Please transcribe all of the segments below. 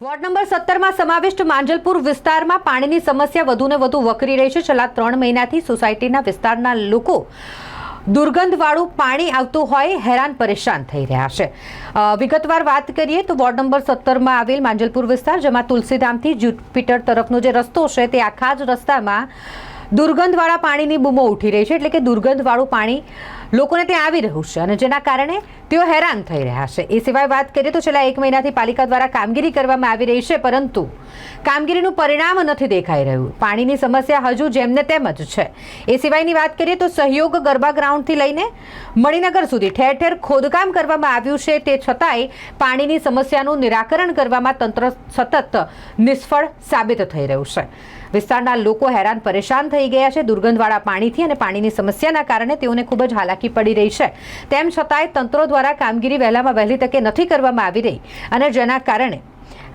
Ward number સત્તરમાં સમાવિષ્ટ માંજલપુર વિસ્તારમાં પાણીની સમસ્યા વધુને વધુ વકરી રહી છે. છેલ્લા ત્રણ મહિનાથી સોસાયટીના વિસ્તારના લોકો દુર્ગંધવાળું પાણી આવતું હોય હેરાન પરેશાન થઈ રહ્યા છે. વિગતવાર વાત કરીએ તો વોર્ડ નંબર સત્તરમાં આવેલ માંજલપુર વિસ્તાર, જેમાં તુલસીધામથી જ્યુપિટર તરફનો જે રસ્તો છે, તે આખા જ રસ્તામાં દુર્ગંધવાળા પાણીની બૂમો ઉઠી રહી છે એટલે કે દુર્ગંધવાળું પાણી લોકોને ત્યાં આવી રહ્યું છે અને જેના કારણે તેઓ હેરાન થઈ રહ્યા છે. એ સિવાય વાત કરીએ તો છેલ્લા એક મહિનાથી પાલિકા દ્વારા કામગીરી કરવામાં આવી રહી છે, પરંતુ કામગીરીનું પરિણામ નથી દેખાઈ રહ્યું. પાણીની સમસ્યા હજુ જેમને તેમ જ છે. એ સિવાયની વાત કરીએ તો સહયોગ ગરબા ગ્રાઉન્ડથી લઈને મણિનગર સુધી ઠેર ઠેર ખોદકામ કરવામાં આવ્યું છે. તે છતાંય પાણીની સમસ્યાનું નિરાકરણ કરવામાં તંત્ર સતત નિષ્ફળ સાબિત થઈ રહ્યું છે. વિસ્તારના લોકો હેરાન પરેશાન થઈ ગયા છે દુર્ગંધવાળા પાણીથી અને પાણીની સમસ્યાના કારણે તેઓને ખૂબ જ હાલાકી પડી રહી છે. તેમ છતાંય તંત્રો દ્વારા કામગીરી વહેલામાં વહેલી તકે નથી કરવામાં આવી રહી અને જેના કારણે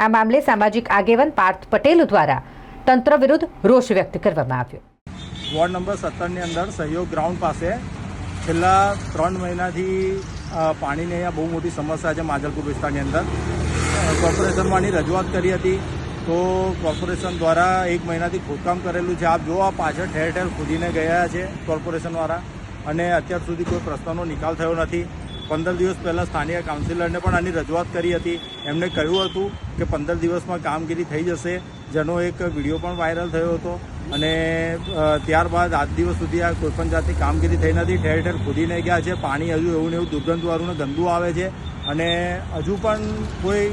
આ મામલે સામાજિક આગેવાન પાર્થ પટેલ દ્વારા તંત્ર વિરુદ્ધ રોષ વ્યક્ત કરવામાં આવ્યો. વોર્ડ નંબર સત્તરની અંદર સહયોગ ગ્રાઉન્ડ પાસે છેલ્લા ત્રણ મહિનાથી પાણીની અહીંયા બહુ મોટી સમસ્યા છે માજલપુર વિસ્તારની અંદર. કોર્પોરેશનમાં રજૂઆત કરી હતી. તો કોર્પોરેશન દ્વારા એક મહિનાથી ખોદકામ કરેલું છે. આપ જો પાછળ ઠેર ઠેર ખોદીને ગયા છે કોર્પોરેશનવાળા અને અત્યાર સુધી કોઈ પ્રશ્નનો નિકાલ થયો નથી. પંદર દિવસ પહેલાં સ્થાનિક કાઉન્સિલરને પણ આની રજૂઆત કરી હતી. એમને કહ્યું હતું કે પંદર દિવસમાં કામગીરી થઈ જશે. જેનો એક વીડિયો પણ વાયરલ થયો હતો. અને ત્યારબાદ આજ દિવસ સુધી આ કોઈપણ જાતની કામગીરી થઈ નથી. ઠેર ઠેર ખોદીને ગયા છે. પાણી હજુ એવું ને એવું દુર્ગંધવાળું ને ગંદુ આવે છે. અને હજુ પણ કોઈ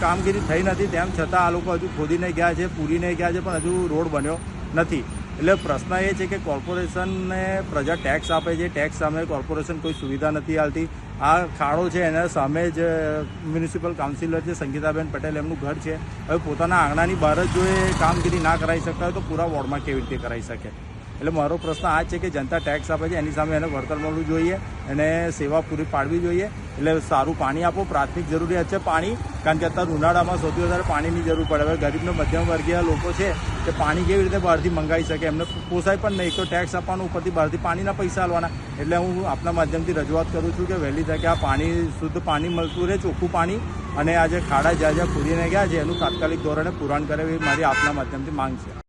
કામગીરી થઈ નથી. તેમ છતાં આ લોકો હજુ ખોદીને ગયા છે, પૂરીને ગયા છે, પણ હજુ રોડ બન્યો નથી. એટલે પ્રશ્ન એ છે કે કોર્પોરેશનને પ્રજા ટેક્સ આપે છે ટેક્સ સામે કોર્પોરેશન કોઈ સુવિધા નથી આલતી આ ખાડો છે એના સામે જ મ્યુનિસિપલ કાઉન્સિલર છે, સંગીતાબેન પટેલ એમનું ઘર છે. હવે પોતાના આંગણાની બહાર જ જો એ કામગીરી ના કરાવી શકતા હોય તો પૂરા વોર્ડમાં કેવી રીતે કરાવી શકે? એટલે મારો પ્રશ્ન આ છે કે જનતા ટેક્સ આપે છે, એની સામે એને વળતર મળવું જોઈએ એને સેવા પૂરી પાડવી જોઈએ. એટલે સારું પાણી આપો, પ્રાથમિક જરૂરિયાત છે પાણી, કારણ કે અત્યારે ઉનાળામાં સૌથી વધારે પાણીની જરૂર પડે. હવે ગરીબને મધ્યમ વર્ગીય લોકો છે કે પાણી કેવી રીતે બહારથી મંગાવી શકે? એમને પોસાય પણ નહીં. તો ટેક્સ આપવાનું, ઉપરથી બહારથી પાણીના પૈસા આલવાના. એટલે હું આપના માધ્યમથી રજૂઆત કરું છું કે વહેલી તકે આ પાણી, શુદ્ધ પાણી મળતું રહે, ચોખ્ખું પાણી. અને આ જે ખાડા જ્યાં જ્યાં ખોદીને ગયા છે, એનું તાત્કાલિક ધોરણે પુરાણ કરે એવી મારી આપના માધ્યમથી માંગ છે.